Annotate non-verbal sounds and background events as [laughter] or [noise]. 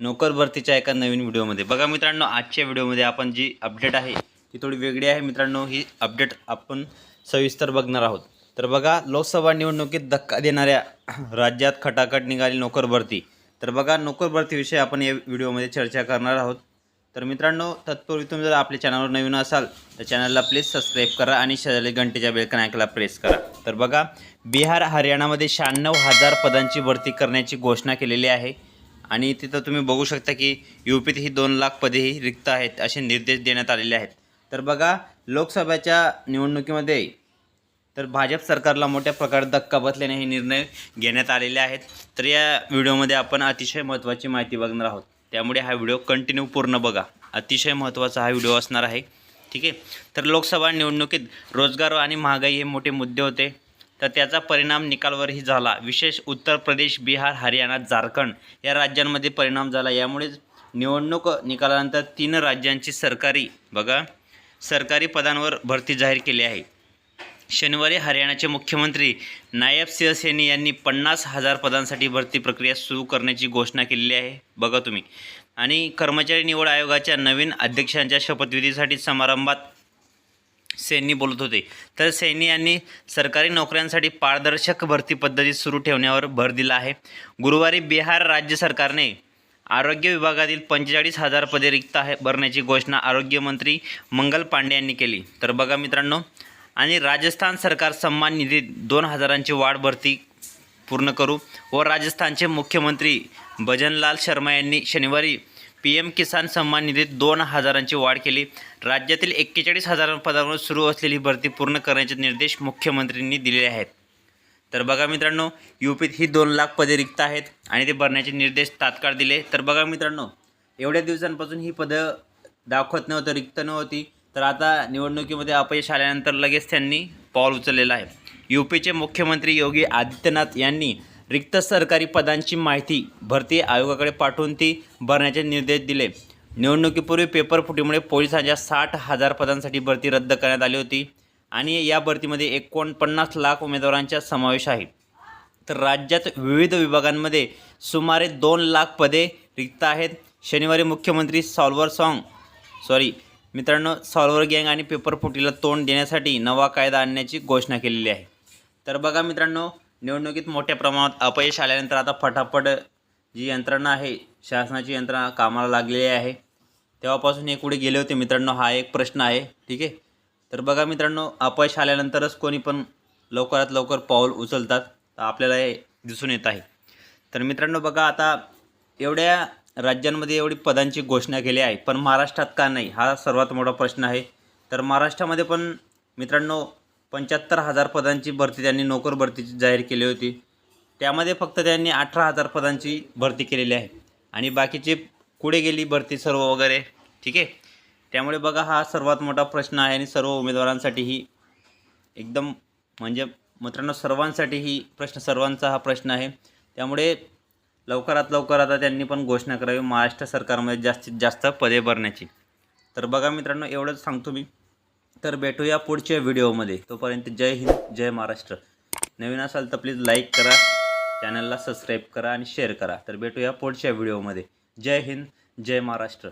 नोकर भरतीच्या एका नवीन व्हिडिओमध्ये. बघा मित्रांनो आजच्या व्हिडिओमध्ये आपण जी अपडेट आहे ती थोडी वेगळी आहे. मित्रांनो ही अपडेट आपण सविस्तर बघणार आहोत. तर बघा लोकसभा निवडणुकीत धक्का देणाऱ्या [clears throat] राज्यात खटाखट निघाली नोकर भरती. तर बघा नोकर भरतीविषयी आपण या व्हिडिओमध्ये चर्चा करणार आहोत. तर मित्रांनो तत्पूर्वी तुम्ही जर आपल्या चॅनलवर नवीन असाल तर चॅनलला प्लीज सबस्क्राईब करा आणि शेजारी घंटेच्या बेलकन प्रेस करा. तर बघा बिहार हरियाणामध्ये शहाण्णव हजार पदांची भरती करण्याची घोषणा केलेली आहे. आणि तिथं तुम्ही बघू शकता की यू पीत ही दोन लाख पदेही रिक्त आहेत असे निर्देश देण्यात आलेले आहेत. तर बघा लोकसभेच्या निवडणुकीमध्ये तर भाजप सरकारला मोठ्या प्रकारे धक्का बसल्याने हे निर्णय घेण्यात आलेले आहेत. तर या व्हिडिओमध्ये आपण अतिशय महत्त्वाची माहिती बघणार आहोत. त्यामुळे हा व्हिडिओ कंटिन्यू पूर्ण बघा. अतिशय महत्त्वाचा हा व्हिडिओ असणार आहे. ठीक आहे? तर लोकसभा निवडणुकीत रोजगार आणि महागाई हे मोठे मुद्दे होते. तर त्याचा परिणाम निकालवरही झाला. विशेष उत्तर प्रदेश बिहार हरियाणा झारखंड या राज्यांमध्ये परिणाम झाला. यामुळेच निवडणूक निकालानंतर तीन राज्यांची सरकारी बघा सरकारी पदांवर भरती जाहीर केली आहे. शनिवारी हरियाणाचे मुख्यमंत्री नायब सिंह यांनी पन्नास हजार पदांसाठी भरती प्रक्रिया सुरू करण्याची घोषणा केलेली आहे. बघा तुम्ही. आणि कर्मचारी निवड आयोगाच्या नवीन अध्यक्षांच्या शपथविधीसाठी समारंभात सैनी बोलत होते. तर सैनी यांनी सरकारी नोकऱ्यांसाठी पारदर्शक भरती पद्धती सुरू ठेवण्यावर भर दिला आहे. गुरुवारी बिहार राज्य सरकारने आरोग्य विभागातील पंचेचाळीस हजार पदे रिक्त आहे भरण्याची घोषणा आरोग्यमंत्री मंगल पांडे यांनी केली. तर बघा मित्रांनो आणि राजस्थान सरकार सन्मान निधीत दोन हजारांची वाढ भरती पूर्ण करू व राजस्थानचे मुख्यमंत्री भजनलाल शर्मा यांनी शनिवारी पी एम किसान सन्मान निधीत दोन हजारांची वाढ केली. राज्यातील एक्केचाळीस हजार पदांवर सुरू असलेली भरती पूर्ण करण्याचे निर्देश मुख्यमंत्र्यांनी दिलेले आहेत. तर बघा मित्रांनो यूपीत ही दोन लाख पदे रिक्त आहेत आणि ते भरण्याचे निर्देश तात्काळ दिले. तर बघा मित्रांनो एवढ्या दिवसांपासून ही पदं दाखवत नव्हतं रिक्त नव्हती. तर आता निवडणुकीमध्ये अपयश आल्यानंतर लगेच त्यांनी पाऊल उचललेलं आहे. यूपीचे मुख्यमंत्री योगी आदित्यनाथ यांनी रिक्त सरकारी पदांची माहिती भरती आयोगाकडे पाठवून ती भरण्याचे निर्देश दिले. निवडणुकीपूर्वी पेपर फुटीमुळे पोलिसांच्या साठ हजार पदांसाठी भरती रद्द करण्यात आली होती आणि या भरतीमध्ये एकोणपन्नास लाख उमेदवारांचा समावेश आहे. तर राज्यात विविध विभागांमध्ये सुमारे दोन लाख पदे रिक्त आहेत. शनिवारी मुख्यमंत्री सॉल्वर सॉन्ग सॉरी मित्रांनो सॉल्वर गँग आणि पेपर फुटीला तोंड देण्यासाठी नवा कायदा आणण्याची घोषणा केलेली आहे. तर बघा मित्रांनो निवडणुकीत मोठ्या प्रमाणात अपयश आल्यानंतर आता फटाफट जी यंत्रणा आहे शासनाची यंत्रणा कामाला लागलेली आहे. तेव्हापासून हे कुठे गेले होते मित्रांनो? हा एक प्रश्न आहे. ठीक आहे? तर बघा मित्रांनो अपयश आल्यानंतरच कोणी पण लवकरात लवकर पाऊल उचलतात तर आपल्याला हे दिसून येत आहे. तर मित्रांनो बघा आता एवढ्या राज्यांमध्ये एवढी पदांची घोषणा केली आहे पण महाराष्ट्रात का नाही? हा सर्वात मोठा प्रश्न आहे. तर महाराष्ट्रामध्ये पण मित्रांनो पंच्याहत्तर हजार पदांची भरती त्यांनी नोकर भरतीची जाहीर केली होती. त्यामध्ये फक्त त्यांनी अठरा हजार पदांची भरती केलेली आहे. आणि बाकीचे कुठे गेली भरती सर्व वगैरे ठीक आहे? त्यामुळे बघा हा सर्वात मोठा प्रश्न आहे आणि सर्व उमेदवारांसाठी ही एकदम म्हणजे मित्रांनो सर्वांसाठी ही प्रश्न सर्वांचा हा प्रश्न आहे. त्यामुळे लवकरात लवकर आता त्यांनी पण घोषणा करावी महाराष्ट्र सरकारमध्ये जास्तीत जास्त पदे भरण्याची. तर बघा मित्रांनो एवढंच सांगतो मी. तर भेटूया पुढच्या व्हिडिओमध्ये. तोपर्यंत जय हिंद जय महाराष्ट्र. नवीन असाल तर प्लीज लाईक करा चॅनलला सबस्क्राईब करा आणि शेअर करा. तर भेटूया पुढच्या व्हिडिओमध्ये. जय हिंद जय महाराष्ट्र.